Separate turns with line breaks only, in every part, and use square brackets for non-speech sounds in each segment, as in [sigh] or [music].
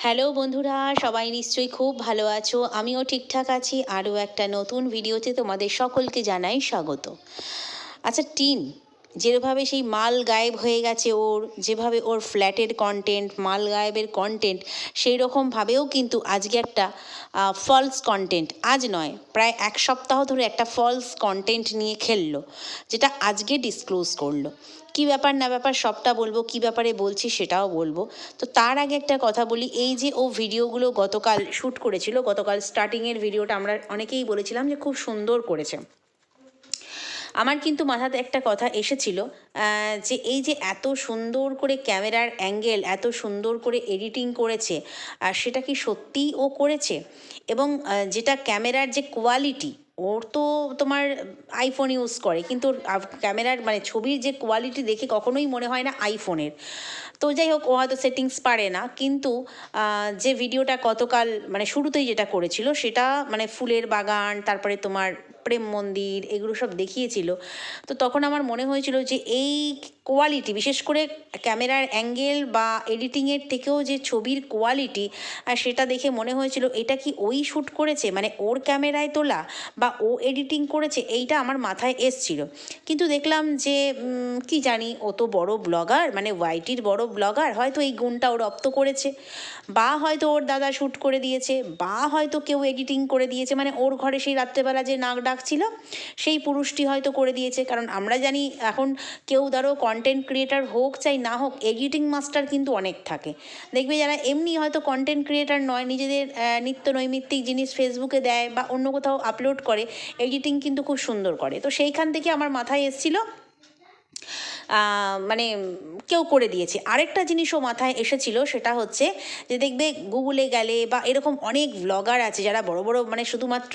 Hello বন্ধুরা, সবাই নিশ্চয়ই খুব ভালো আছো। আমিও ঠিকঠাক আছি। আরও একটা নতুন ভিডিওতে তোমাদের সকলকে জানাই স্বাগত। আচ্ছা টিন যেভাবে সেই মাল গায়েব হয়ে গেছে ওর, যেভাবে ওর ফ্ল্যাটের কন্টেন্ট মাল গায়েবের কন্টেন্ট সেই রকমভাবেও কিন্তু আজকে একটা ফলস কন্টেন্ট আজ নয়, প্রায় এক সপ্তাহ ধরে একটা ফলস কন্টেন্ট নিয়ে খেললো, যেটা আজকে ডিসক্লোজ করল। কি ব্যাপার না ব্যাপার সবটা বলব, কি ব্যাপারে বলছি সেটাও বলব। তো তার আগে একটা কথা বলি, এই যে ও ভিডিওগুলো গতকাল শ্যুট করেছিল, গতকাল স্টার্টিংয়ের ভিডিওটা আমরা অনেকেই বলেছিলাম যে খুব সুন্দর করেছে। আমার কিন্তু মাথাতে একটা কথা এসেছিল যে এই যে এত সুন্দর করে ক্যামেরার অ্যাঙ্গেল, এত সুন্দর করে এডিটিং করেছে, আর সেটা কি সত্যিই ও করেছে? এবং যেটা ক্যামেরার যে কোয়ালিটি, ওর তো তোমার আইফোন ইউজ করে, কিন্তু ক্যামেরার মানে ছবির যে কোয়ালিটি দেখে কখনোই মনে হয় না আইফোনের। তো যাই হোক, ও হয়তো সেটিংস পারে না, কিন্তু যে ভিডিওটা গতকাল মানে শুরুতেই যেটা করেছিল, সেটা মানে ফুলের বাগান, তারপরে তোমার প্রেম মন্দির এগুলো সব দেখিয়েছিল। তো তখন আমার মনে হয়েছিল যে এই কোয়ালিটি বিশেষ করে ক্যামেরার অ্যাঙ্গেল বা এডিটিংয়ের থেকেও যে ছবির কোয়ালিটি সেটা দেখে মনে হয়েছিল, এটা কি ওই শ্যুট করেছে? মানে ওর ক্যামেরায় তোলা বা ও এডিটিং করেছে, এইটা আমার মাথায় এসছিল। কিন্তু দেখলাম যে কি জানি, ও তো বড় ব্লগার মানে ওয়াইটির বড় ব্লগার হয়তো এই গুণটা ও রপ্ত করেছে। বা হয়তো ওর দাদা শ্যুট করে দিয়েছে, বা হয়তো কেউ এডিটিং করে দিয়েছে মানে ওর ঘরে সেই রাত্রেবেলা যে নাক ডাকছিল, সেই পুরুষটি হয়তো করে দিয়েছে। কারণ আমরা জানি, এখন কেউ ধরো কন্টেন্ট ক্রিয়েটার হোক চাই না হোক এডিটিং মাস্টার কিন্তু অনেক থাকে। দেখবে যারা এমনি হয়তো কন্টেন্ট ক্রিয়েটার নয়, নিজেদের নিত্য নৈমিত্তিক জিনিস ফেসবুকে দেয় বা অন্য কোথাও আপলোড করে এডিটিং কিন্তু খুব সুন্দর করে। তো সেইখান থেকে আমার মাথায় এসেছিল মানে কেউ করে দিয়েছে। আরেকটা জিনিসও মাথায় এসেছিল, সেটা হচ্ছে যে দেখবে গুগলে গেলে বা এরকম অনেক ব্লগার আছে, যারা বড় বড় মানে শুধুমাত্র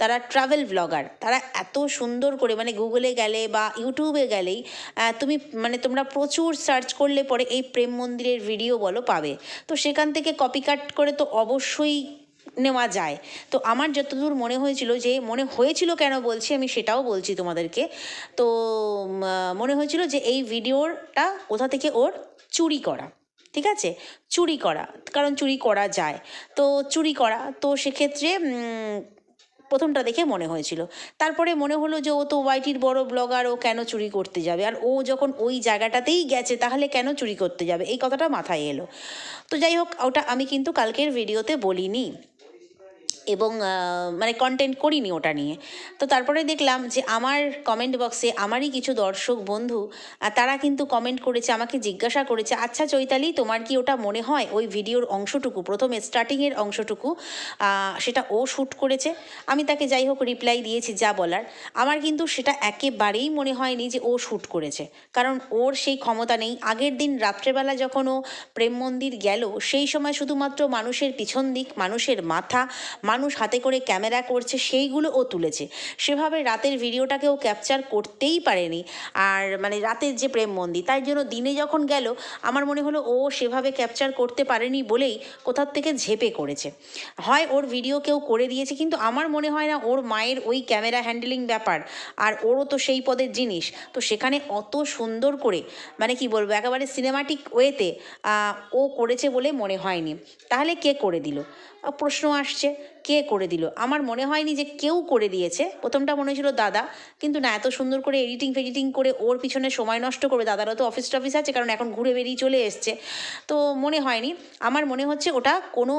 তারা ট্রাভেল ব্লগার তারা এত সুন্দর করে মানে গুগলে গেলে বা ইউটিউবে গেলেই তুমি মানে তোমরা প্রচুর সার্চ করলে পরে এই প্রেম মন্দিরের ভিডিও বলো পাবে। তো সেখান থেকে কপি কাট করে তো অবশ্যই নেওয়া যায়। তো আমার যতদূর মনে হয়েছিল যে, মনে হয়েছিল কেন বলছি, আমি সেটাও বলছি তোমাদেরকে। তো মনে হয়েছিল যে, এই ভিডিওটা কোথা থেকে ওর চুরি করা, ঠিক আছে? চুরি করা, কারণ চুরি করা যায়। তো চুরি করা, তো সেক্ষেত্রে প্রথমটা দেখে মনে হয়েছিল। তারপরে মনে হলো যে, ও তো ওয়াইটির বড় ব্লগার, ও কেন চুরি করতে যাবে? আর ও যখন ওই জায়গাটাতেই গেছে, তাহলে কেন চুরি করতে যাবে? এই কথাটা মাথায় এলো। তো যাই হোক, ওটা আমি কিন্তু কালকের ভিডিওতে বলিনি। এবং মানে কন্টেন্ট করিনি ওটা নিয়ে। তো তারপরে দেখলাম যে আমার কমেন্ট বক্সে আমারই কিছু দর্শক বন্ধু তারা কিন্তু কমেন্ট করেছে, আমাকে জিজ্ঞাসা করেছে আচ্ছা চৈতালি, তোমার কি ওটা মনে হয় ওই ভিডিওর অংশটুকু, প্রথমে স্টার্টিংয়ের অংশটুকু সেটা ও শ্যুট করেছে? আমি তাকে যাই হোক রিপ্লাই দিয়েছি, যা বলার। আমার কিন্তু সেটা একেবারেই মনে হয়নি যে ও শ্যুট করেছে, কারণ ওর সেই ক্ষমতা নেই। আগের দিন রাত্রেবেলা যখন ও প্রেম মন্দির গেল, সেই সময় শুধুমাত্র মানুষের পিছন দিক, মানুষের মাথা মানুষ হাতে করে ক্যামেরা করছে, সেইগুলো ও তুলেছে। সেভাবে রাতের ভিডিওটাকে ও ক্যাপচার করতেই পারেনি। আর মানে রাতের যে প্রেম মন্দির, তাই জন্য দিনে যখন গেল, আমার মনে হলো ও সেভাবে ক্যাপচার করতে পারেনি বলেই কোথার থেকে ঝেপে করেছে। হয় ওর ভিডিও কেউ করে দিয়েছে, কিন্তু আমার মনে হয় না ওর মায়ের ওই ক্যামেরা হ্যান্ডেলিং ব্যাপার। আর ওরও তো সেই পদের জিনিস। তো সেখানে অত সুন্দর করে মানে কি বলব, একেবারে সিনেমাটিক ওয়েতে ও করেছে বলে মনে হয়নি। তাহলে কে করে দিল? প্রশ্ন আসছে। কে করে দিল? আমার মনে হয়নি যে কেউ করে দিয়েছে। প্রথমটা মনে হয়েছিল দাদা। কিন্তু না, এত সুন্দর করে এডিটিং ফেডিটিং করে ওর পিছনে সময় নষ্ট করবে দাদারও তো অফিস টফিস আছে, কারণ এখন ঘুরে বেরিয়ে চলে এসছে। তো মনে হয়নি। আমার মনে হচ্ছে ওটা কোনো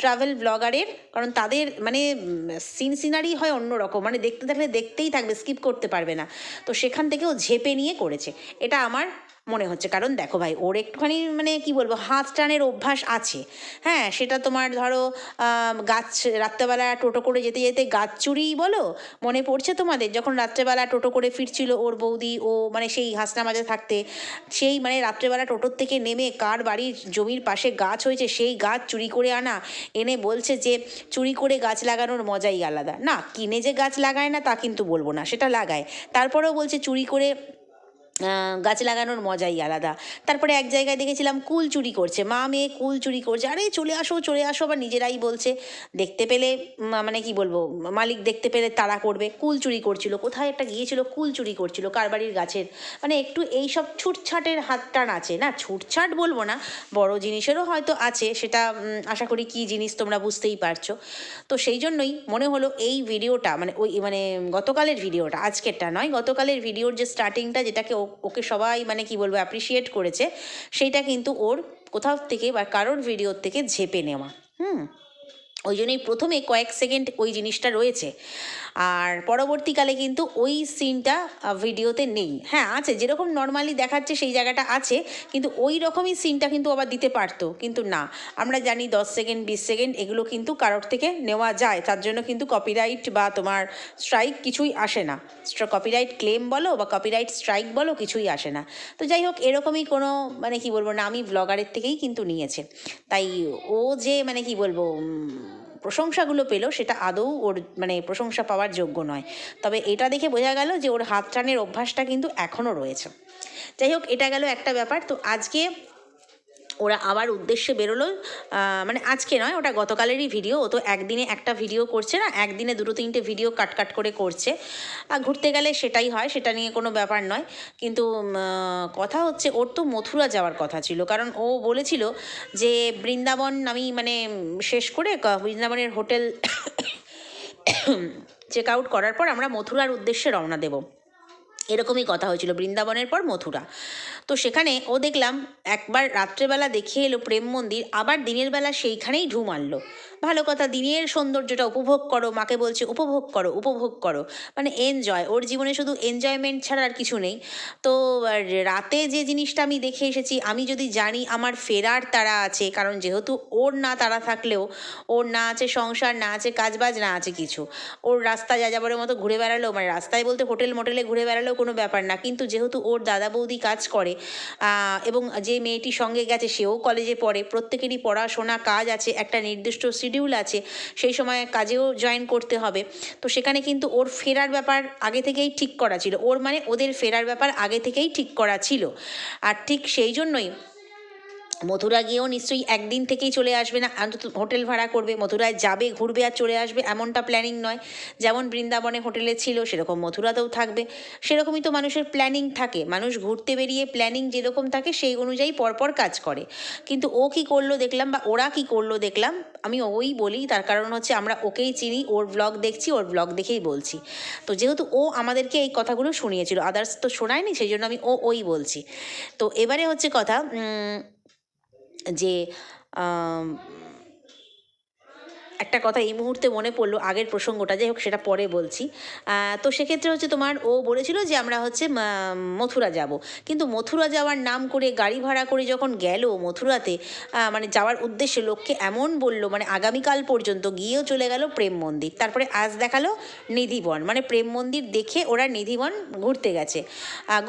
ট্রাভেল ব্লগারের কারণ তাদের মানে সিন সিনারি হয় অন্যরকম। মানে দেখতে থাকলে দেখতেই থাকবে স্কিপ করতে পারবে না। তো সেখান থেকেও ঝেপে নিয়ে করেছে। এটা আমার মনে হচ্ছে। কারণ দেখো ভাই, ওর একটুখানি মানে কি বলব, হাত টানের অভ্যাস আছে। হ্যাঁ সেটা তোমার ধরো গাছ রাত্রেবেলা টোটো করে যেতে যেতে গাছ চুরি বলো, মনে পড়ছে তোমাদের? যখন রাত্রেবেলা টোটো করে ফিরছিল ওর বৌদি, ও মানে সেই হাসনা মাঝে থাকতে, সেই মানে রাত্রেবেলা টোটোর থেকে নেমে কার বাড়ির জমির পাশে গাছ হয়েছে, সেই গাছ চুরি করে আনা, এনে বলছে যে চুরি করে গাছ লাগানোর মজাই আলাদা। না, কিনে যে গাছ লাগায় না, তা কিন্তু বলব না, সেটা লাগায়। তারপরেও বলছে চুরি করে গাছ লাগানোর মজাই আলাদা। তারপরে এক জায়গায় দেখেছিলাম কুল চুরি করছে। মা, মেয়ে কুল চুরি করছে। আরে, চলে আসো চলে আসো, আবার নিজেরাই বলছে। দেখতে পেলে মানে কি বলব, মালিক দেখতে পেলে তাড়া করবে। কুল চুরি করছিল। কোথায় একটা গিয়েছিল, কুল চুরি করছিল কার বাড়ির গাছের। মানে একটু এই সব ছুটছাটের হাত টান আছে। না, ছুটছাট বলব না, বড় জিনিসেরও হয়তো আছে। সেটা আশা করি কি জিনিস তোমরা বুঝতেই পারছ। তো সেই জন্যই মনে হলো এই ভিডিওটা মানে ওই মানে গতকালের ভিডিওটা, আজকেরটা নয়, গতকালের ভিডিওর যে স্টার্টিংটা যেটাকে ও- ওকে সবাই মানে কি বলব অ্যাপ্রিসিয়েট করেছে। সেইটা কিন্তু ওর কোথাও থেকে বা কারোর ভিডিওর থেকে ঝেপে নেওয়া। হুম? ওই জন্যই প্রথমে কয়েক সেকেন্ড ওই জিনিসটা রয়েছে। আর পরবর্তীকালে কিন্তু ওই সিনটা ভিডিওতে নেই। হ্যাঁ আছে, যেরকম নর্মালি দেখাচ্ছে সেই জায়গাটা আছে, কিন্তু ওই রকমই সিনটা কিন্তু আবার দিতে পারতো, কিন্তু না। আমরা জানি দশ সেকেন্ড বিশ সেকেন্ড এগুলো কিন্তু কারোর থেকে নেওয়া যায়, তার জন্য কিন্তু কপিরাইট বা তোমার স্ট্রাইক কিছুই আসে না। কপিরাইট ক্লেম বলো বা কপিরাইট স্ট্রাইক বলো, কিছুই আসে না। তো যাই হোক, এরকমই কোনো মানে কি বলব নামি ব্লগারের থেকেই কিন্তু নিয়েছে। তাই ও যে মানে কি বলব প্রশংসাগুলো পেল, সেটা আদৌ ওর মানে প্রশংসা পাওয়ার যোগ্য নয়। তবে এটা দেখে বোঝা গেল যে ওর হাত টানের অভ্যাসটা কিন্তু এখনও রয়েছে। যাই হোক, এটা গেল একটা ব্যাপার। তো আজকে ওরা আবার উদ্দেশ্যে বেরোলো মানে আজকে নয়, ওটা গতকালেরই ভিডিও ও তো একদিনে একটা ভিডিও করছে না, একদিনে দুটো তিনটে ভিডিও কাট কাট করে করছে। আর ঘুরতে গেলে সেটাই হয়, সেটা নিয়ে কোনো ব্যাপার নয়। কিন্তু কথা হচ্ছে ওর তো মথুরা যাওয়ার কথা ছিল, কারণ ও বলেছিল যে বৃন্দাবন আমি মানে শেষ করে বৃন্দাবনের হোটেল [coughs] চেক আউট করার পর আমরা মথুরার উদ্দেশ্যে রওনা দেবো। এরকমই কথা হয়েছিল, বৃন্দাবনের পর মথুরা। তো সেখানে ও দেখলাম একবার রাত্রেবেলা দেখে এলো প্রেম মন্দির, আবার দিনের বেলা সেইখানেই ঢু মারলো। ভালো কথা, দিনের সৌন্দর্যটা উপভোগ করো, মাকে বলছে উপভোগ করো উপভোগ করো। মানে এনজয় ওর জীবনে শুধু এনজয়মেন্ট ছাড়া আর কিছু নেই। তো রাতে যে জিনিসটা আমি দেখে এসেছি, আমি যদি জানি আমার ফেরার তারা আছে, কারণ যেহেতু ওর না তারা থাকলেও, ওর না আছে সংসার, না আছে কাজবাজ, না আছে কিছু। ওর রাস্তা যা যাবারের মতো ঘুরে বেড়ালো মানে রাস্তায় বলতে হোটেল মোটেলে ঘুরে বেড়ালেও কোনো ব্যাপার না, কিন্তু যেহেতু ওর দাদা বৌদি কাজ করে এবং যে মেয়েটি সঙ্গে গেছে, সেও কলেজে পড়ে, প্রত্যেকেরই পড়াশোনা কাজ আছে, একটা নির্দিষ্ট শিডিউল আছে, সেই সময় কাজেও জয়েন করতে হবে। তো সেখানে কিন্তু ওর ফেরার ব্যাপার আগে থেকেই ঠিক করা ছিল। ওর মানে ওদের ফেরার ব্যাপার আগে থেকেই ঠিক করা ছিল। আর ঠিক সেই জন্যই মথুরা গিয়েও নিশ্চয়ই একদিন থেকেই চলে আসবে না, অন্তত হোটেল ভাড়া করবে, মথুরায় যাবে, ঘুরবে আর চলে আসবে এমনটা প্ল্যানিং নয়। যেমন বৃন্দাবনে হোটেলে ছিল, সেরকম মথুরাতেও থাকবে। সেরকমই তো মানুষের প্ল্যানিং থাকে। মানুষ ঘুরতে বেরিয়ে প্ল্যানিং যেরকম থাকে, সেই অনুযায়ী পরপর কাজ করে। কিন্তু ও কি করল দেখলাম বা ওরা কি করল দেখলাম, আমি ওই বলি, তার কারণ হচ্ছে আমরা ওকেই চিনি, ওর ব্লগ দেখছি, ওর ব্লগ দেখেই বলছি। তো যেহেতু ও আমাদেরকে এই কথাগুলো শুনিয়েছিল আদার্স তো শোনায়নি, সেই জন্য আমি ও ওই বলছি। তো এবারে হচ্ছে কথা যে একটা কথা এই মুহূর্তে মনে পড়ল আগের প্রসঙ্গটা, যাই হোক সেটা পরে বলছি। তো সেক্ষেত্রে হচ্ছে তোমার ও বলেছিল যে আমরা হচ্ছে মথুরা যাব। কিন্তু মথুরা যাওয়ার নাম করে গাড়ি ভাড়া করে যখন গেল মথুরাতে মানে যাওয়ার উদ্দেশ্যে লোককে এমন বলল মানে আগামীকাল পর্যন্ত গিয়েও চলে গেল প্রেম মন্দির। তারপরে আজ দেখাল নিধিবন মানে প্রেম মন্দির দেখে ওরা নিধিবন ঘুরতে গেছে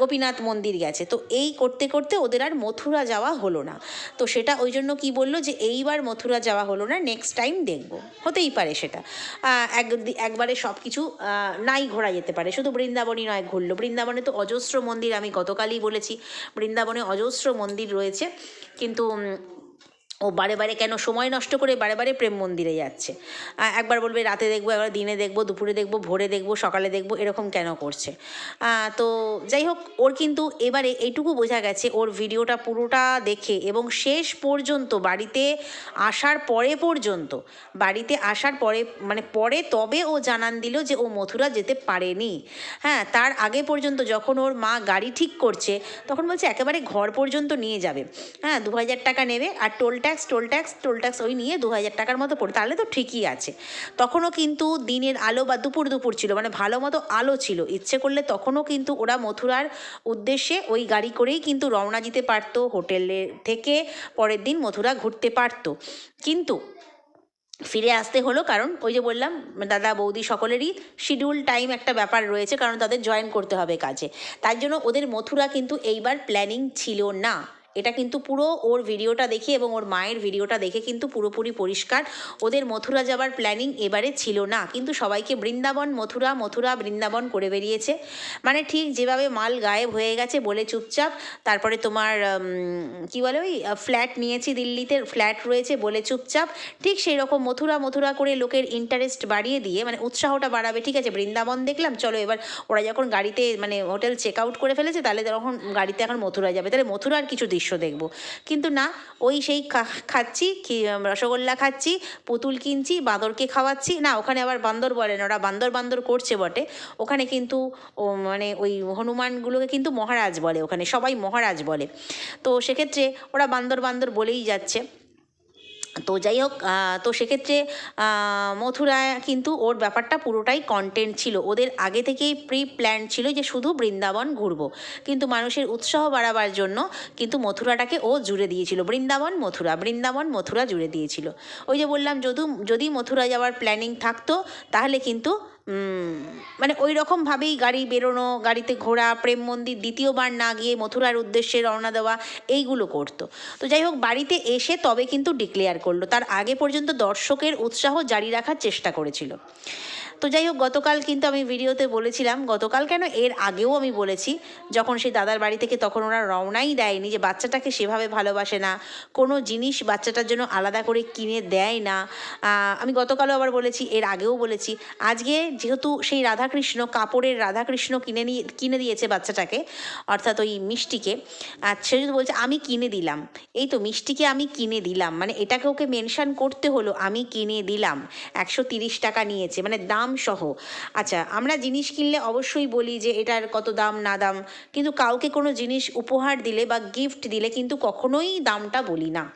গোপীনাথ মন্দির গেছে। তো এই করতে করতে ওদের আর মথুরা যাওয়া হলো না। তো সেটা ওই জন্য কী বলল যে এইবার মথুরা যাওয়া হলো না নেক্সট টাইম দেখব। হতেই পারে সেটা। একবারে সব কিছু নাই ঘোরা যেতে পারে। শুধু বৃন্দাবনই নয়, ঘুরলো। বৃন্দাবনে তো অজস্র মন্দির আমি গতকালই বলেছি। বৃন্দাবনে অজস্র মন্দির রয়েছে। কিন্তু ও বারে বারে কেন সময় নষ্ট করে বারে বারে প্রেম মন্দিরে যাচ্ছে। একবার বলবে রাতে দেখব, একবার দিনে দেখব, দুপুরে দেখব, ভোরে দেখব, সকালে দেখব, এরকম কেন করছে? তো যাই হোক, ওর কিন্তু এবারে এইটুকু বোঝা গেছে, ওর ভিডিওটা পুরোটা দেখে এবং শেষ পর্যন্ত বাড়িতে আসার পরে পর্যন্ত, বাড়িতে আসার পরে মানে পরে তবে ও জানান দিল যে ও মথুরা যেতে পারেনি। হ্যাঁ তার আগে পর্যন্ত যখন ওর মা গাড়ি ঠিক করছে, তখন বলছে একেবারে ঘর পর্যন্ত নিয়ে যাবে। হ্যাঁ দু হাজার টাকা নেবে আর toll tax toll tax toll tax ওই নিয়ে দু হাজার টাকার মতো পড়ে। তাহলে তো ঠিকই আছে। তখনও কিন্তু দিনের আলো বা দুপুর দুপুর ছিল মানে ভালো মতো আলো ছিল। ইচ্ছে করলে তখনও কিন্তু ওরা মথুরার উদ্দেশ্যে ওই গাড়ি করেই কিন্তু রওনা দিতে পারতো, হোটেলে থেকে পরের দিন মথুরা ঘুরতে পারতো। কিন্তু ফিরে আসতে হলো কারণ ওই যে বললাম, দাদা, বৌদি সকলেরই শিডিউল টাইম একটা ব্যাপার রয়েছে, কারণ তাদের জয়েন করতে হবে কাজে। তার জন্য ওদের মথুরা কিন্তু এইবার প্ল্যানিং ছিল না। এটা কিন্তু পুরো ওর ভিডিওটা দেখে এবং ওর মায়ের ভিডিওটা দেখে কিন্তু পুরোপুরি পরিষ্কার। ওদের মথুরা যাবার প্ল্যানিং এবারে ছিল না। কিন্তু সবাইকে বৃন্দাবন, মথুরা মথুরা বৃন্দাবন করে বেরিয়েছে। মানে ঠিক যেভাবে মাল গায়েব হয়ে গেছে বলে চুপচাপ। তারপরে তোমার কি বলে ওই ফ্ল্যাট নিয়েছি দিল্লিতে ফ্ল্যাট রয়েছে বলে চুপচাপ। ঠিক সেই রকম মথুরা মথুরা করে লোকের ইন্টারেস্ট বাড়িয়ে দিয়ে মানে উৎসাহটা বাড়াবে। ঠিক আছে, বৃন্দাবন দেখলাম, চলো এবার ওরা যখন গাড়িতে মানে হোটেল চেক আউট করে ফেলেছে, তাহলে তখন গাড়িতে এখন মথুরা যাবে। তাহলে মথুরার কিছু দৃশ্য দেখব। কিন্তু না, ওই সেই খাচ্ছি রসগোল্লা খাচ্ছি, পুতুল কিনছি, বাঁদরকে খাওয়াচ্ছি। না, ওখানে আবার বান্দর বলেন ওরা বান্দর বান্দর করছে বটে। ওখানে কিন্তু মানে ওই হনুমানগুলোকে কিন্তু মহারাজ বলে, ওখানে সবাই মহারাজ বলে। তো সেক্ষেত্রে ওরা বান্দর বান্দর বলেই যাচ্ছে। তো যাই হোক তো সেক্ষেত্রে মথুরায় কিন্তু ওর ব্যাপারটা পুরোটাই কন্টেন্ট ছিল। ওদের আগে থেকেই প্রি প্ল্যান ছিল যে শুধু বৃন্দাবন ঘুরবো। কিন্তু মানুষের উৎসাহ বাড়াবার জন্য কিন্তু মথুরাটাকে ও জুড়ে দিয়েছিল। বৃন্দাবন, মথুরা বৃন্দাবন, মথুরা জুড়ে দিয়েছিল। ওই যে বললাম, যদু, যদি মথুরা যাওয়ার প্ল্যানিং থাকতো, তাহলে কিন্তু মানে ওই রকমভাবেই গাড়ি বেরোনো, গাড়িতে ঘোরা, প্রেম মন্দির দ্বিতীয়বার না গিয়ে মথুরার উদ্দেশ্যে রওনা দেওয়া, এইগুলো করতো। তো যাই হোক, বাড়িতে এসে তবে কিন্তু ডিক্লেয়ার করল। তার আগে পর্যন্ত দর্শকের উৎসাহ জারি রাখার চেষ্টা করেছিল। তো যাই হোক, গতকাল কিন্তু আমি ভিডিওতে বলেছিলাম, গতকাল কেন এর আগেও আমি বলেছি, যখন সেই দাদার বাড়ি থেকে তখন ওরা রওনাই দেয়নি যে বাচ্চাটাকে সেভাবে ভালোবাসে না, কোনো জিনিস বাচ্চাটার জন্য আলাদা করে কিনে দেয় না। আমি গতকালও আবার বলেছি, এর আগেও বলেছি, আজকে যেহেতু সেই রাধাকৃষ্ণ, কাপড়ের রাধাকৃষ্ণ কিনে নিয়ে, কিনে দিয়েছে বাচ্চাটাকে, অর্থাৎ ওই মিষ্টিকে সে যদি বলছে, আমি কিনে দিলাম। এই তো মিষ্টিকে আমি কিনে দিলাম মানে এটাকে ওকে মেনশান করতে হলো, আমি কিনে দিলাম, একশো তিরিশ টাকা নিয়েছে। মানে দাম সহ আচ্ছা আমরা জিনিস কিনলে অবশ্যই বলি যে এটার কত দাম, না দাম, কিন্তু কাউকে কোনো জিনিস উপহার দিলে বা গিফট দিলে কিন্তু কখনোই দামটা বলি না।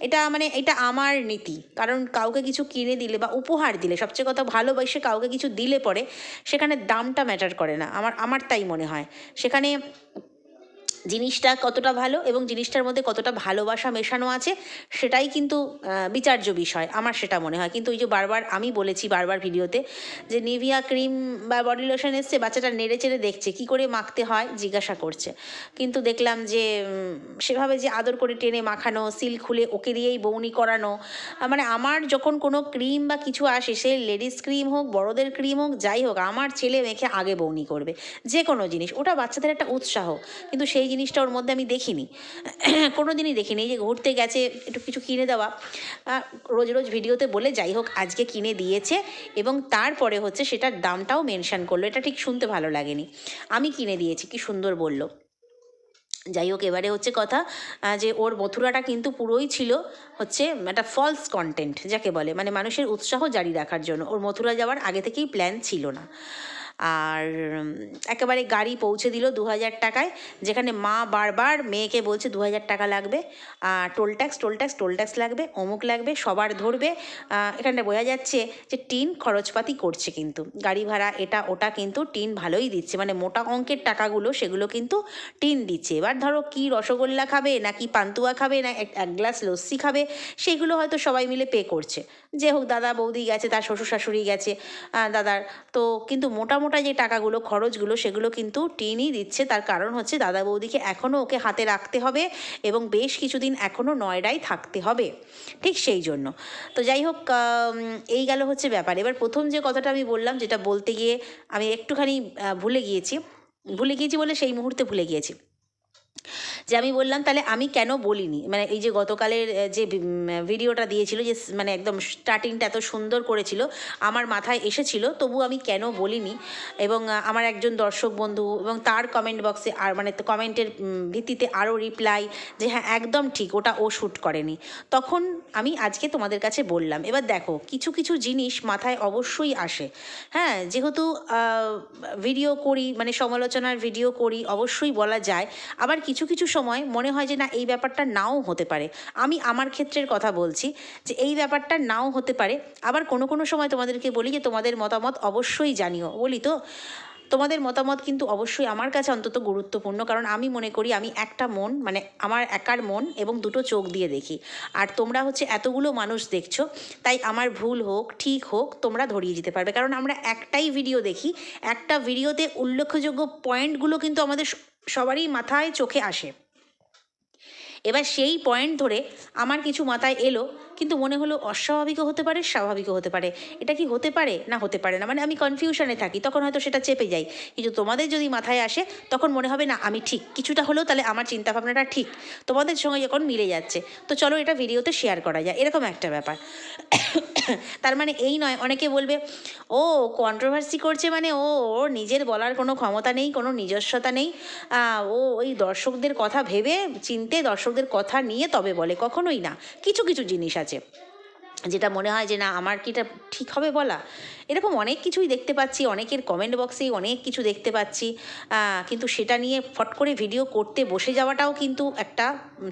এটা মানে এটা আমার নীতি, কারণ কাউকে কিছু কিনে দিলে বা উপহার দিলে, সবচেয়ে কথা ভালোবাসে কাউকে কিছু দিলে পরে, সেখানে দামটা ম্যাটার করে না। আমার আমার তাই মনে হয়। সেখানে জিনিসটা কতটা ভালো এবং জিনিসটার মধ্যে কতটা ভালোবাসা মেশানো আছে, সেটাই কিন্তু বিচার্য বিষয়, আমার সেটা মনে হয়। কিন্তু ওই যে বারবার আমি বলেছি বারবার ভিডিওতে যে নিভিয়া ক্রিম বা বডি লোশন এসছে, বাচ্চাটা নেড়ে চেড়ে দেখছে, কি করে মাখতে হয়, জিজ্ঞাসা করছে। কিন্তু দেখলাম যে সেভাবে যে আদর করে টেনে মাখানো সিল খুলে ওকে দিয়েই বৌনি করানো মানে আমার যখন কোনো ক্রিম বা কিছু আসে, সে লেডিস ক্রিম হোক, বড়দের ক্রিম হোক, যাই হোক, আমার ছেলে মেখে আগে বৌনি করবে, যে কোনো জিনিস, ওটা বাচ্চাদের একটা উৎসাহ। কিন্তু সেই জিনিসটা ওর মধ্যে আমি দেখিনি। কোনো দিনই দেখিনি। এই যে ঘুরতে গেছে, একটু কিছু কিনে দেওয়া। রোজ রোজ ভিডিওতে বলে যাই হোক, আজকে কিনে দিয়েছে এবং তারপরে হচ্ছে সেটার দামটাও মেনশান করল। এটা ঠিক শুনতে ভালো লাগেনি। আমি কিনে দিয়েছি, কি সুন্দর বলল। যাই হোক, এবারে হচ্ছে কথা যে ওর মথুরাটা কিন্তু পুরোই ছিল হচ্ছে একটা ফলস কন্টেন্ট যাকে বলে। মানে মানুষের উৎসাহ জারি রাখার জন্য। ওর মথুরা যাওয়ার আগে থেকেই প্ল্যান ছিল না। আর একেবারে গাড়ি পৌঁছে দিল দু হাজার টাকায়, যেখানে মা বারবার মেয়েকে বলছে দু হাজার টাকা লাগবে আর toll tax toll tax toll tax লাগবে, অমুক লাগবে, সবার ধরবে এখানটা বোঝা যাচ্ছে যে টিন খরচপাতি করছে কিন্তু, গাড়ি ভাড়া এটা ওটা কিন্তু টিন ভালোই দিচ্ছে মানে মোটা অঙ্কের টাকাগুলো সেগুলো কিন্তু টিন দিচ্ছে, এবার ধরো কি রসগোল্লা খাবে, নাকি পান্তুয়া খাবে, না এক গ্লাস লস্যি খাবে সেইগুলো হয়তো সবাই মিলে পে করছে যে হোক দাদা বৌদি গেছে, তার শ্বশুর শাশুড়ি গেছে দাদার, তো কিন্তু মোটা মোটা যে টাকাগুলো, খরচগুলো, সেগুলো কিন্তু টিনই দিচ্ছে। তার কারণ হচ্ছে দাদা বৌদিকে এখনও ওকে হাতে রাখতে হবে এবং বেশ কিছুদিন এখনও নয়ডায় থাকতে হবে। ঠিক সেই জন্য। তো যাই হোক এই গেল হচ্ছে ব্যাপার। এবার প্রথম যে কথাটা আমি বললাম, যেটা বলতে গিয়ে আমি একটুখানি ভুলে গিয়েছি। ভুলে গিয়েছি বলে সেই মুহূর্তে ভুলে গিয়েছি। যে আমি বললাম, তাহলে আমি কেন বলিনি? মানে এই যে গতকালের যে ভিডিওটা দিয়েছিল যে মানে একদম স্টার্টিংটা এত সুন্দর করেছিল, আমার মাথায় এসেছিল, তবু আমি কেন বলিনি? এবং আমার একজন দর্শক বন্ধু এবং তার কমেন্ট বক্সে আর মানে কমেন্টের ভিত্তিতে আরও রিপ্লাই যে হ্যাঁ একদম ঠিক, ওটা ও শ্যুট করেনি। তখন আমি আজকে তোমাদের কাছে বললাম, এবার দেখো, কিছু কিছু জিনিস মাথায় অবশ্যই আসে। হ্যাঁ যেহেতু ভিডিও করি মানে সমালোচনার ভিডিও করি, অবশ্যই বলা যায়, আবার কিছু কিছু সময় মনে হয় যে না, এই ব্যাপারটা নাও হতে পারে। আমি আমার ক্ষেত্রের কথা বলছি যে, এই ব্যাপারটা নাও হতে পারে। আবার কোনো কোনো সময় তোমাদেরকে বলি যে, তোমাদের মতামত অবশ্যই জানিও। বলি তো? তোমাদের মতামত কিন্তু অবশ্যই আমার কাছে অন্তত গুরুত্বপূর্ণ। কারণ আমি মনে করি আমি একটা মন মানে আমার একার মন এবং দুটো চোখ দিয়ে দেখি। আর তোমরা হচ্ছে এতগুলো মানুষ দেখছ, তাই আমার ভুল হোক, ঠিক হোক, তোমরা ধরিয়ে দিতে পারবে। কারণ আমরা একটাই ভিডিও দেখি। একটা ভিডিওতে উল্লেখযোগ্য পয়েন্টগুলো কিন্তু আমাদের সবারই মাথায় চোখে আসে। এবার সেই পয়েন্ট ধরে আমার কিছু মাথায় এলো, কিন্তু মনে হলো অস্বাভাবিকও হতে পারে, স্বাভাবিকও হতে পারে। এটা কি হতে পারে? না, হতে পারে না। মানে আমি কনফিউশনে থাকি, তখন হয়তো সেটা চেপে যাই। কিন্তু তোমাদের যদি মাথায় আসে, তখন মনে হবে, না, আমি ঠিক। কিছুটা হলেও তাহলে আমার চিন্তাভাবনাটা ঠিক। তোমাদের সঙ্গে যখন মিলে যাচ্ছে, তো চলো এটা ভিডিওতে শেয়ার করা যায়। এরকম একটা ব্যাপার। তার মানে এই নয়, অনেকে বলবে, ও কন্ট্রোভার্সি করছে মানে ও ওর নিজের বলার কোনো ক্ষমতা নেই, কোনো নিজস্বতা নেই। ও ওই দর্শকদের কথা ভেবে, চিনতে দর্শকদের কথা নিয়ে তবে বলে কখনোই না। কিছু কিছু জিনিস আছে। যেটা মনে হয় যে না, আমার কি এটা ঠিক হবে বলা? এরকম অনেক কিছুই দেখতে পাচ্ছি, অনেকের কমেন্ট বক্সেই অনেক কিছু দেখতে পাচ্ছি। কিন্তু সেটা নিয়ে ফট করে ভিডিও করতে বসে যাওয়াটাও কিন্তু একটা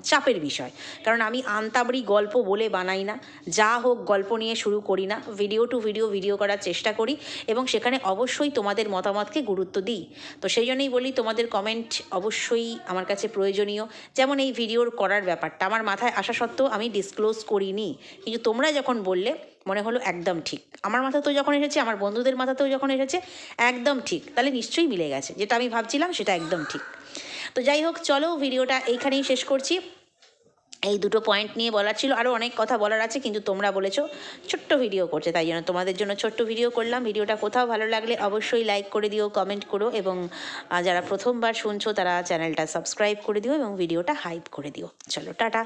চাপের বিষয়। কারণ আমি আন্তাবড়ি গল্প বলে বানাই না, যা হোক গল্প নিয়ে শুরু করি না ভিডিও টু ভিডিও ভিডিও করার চেষ্টা করি এবং সেখানে অবশ্যই তোমাদের মতামতকে গুরুত্ব দিই। তো সেই জন্যই বলি, তোমাদের কমেন্ট অবশ্যই আমার কাছে প্রয়োজনীয়। যেমন এই ভিডিওর করার ব্যাপারটা, আমার মাথায় আসা সত্ত্বেও আমি ডিসক্লোজ করিনি। কিন্তু তোমরা যখন বললে মনে হলো একদম ঠিক। আমার মাথাতেও যখন এসেছে, আমার বন্ধুদের মাথাতেও যখন এসেছে, একদম ঠিক। তাহলে নিশ্চয়ই মিলে গেছে। যেটা আমি ভাবছিলাম, সেটা একদম ঠিক। তো যাই হোক, চলো ভিডিওটা এইখানেই শেষ করছি। এই দুটো পয়েন্ট নিয়ে বলার ছিল। আরও অনেক কথা বলার আছে, কিন্তু তোমরা বলেছ ছোট্ট ভিডিও করছে তাই জন্য তোমাদের জন্য ছোট্ট ভিডিও করলাম। ভিডিওটা কোথাও ভালো লাগলে অবশ্যই লাইক করে দিও কমেন্ট করো এবং যারা প্রথমবার শুনছো, তারা চ্যানেলটা সাবস্ক্রাইব করে দিও এবং ভিডিওটা হাইপ করে দিও। চলো, টাটা।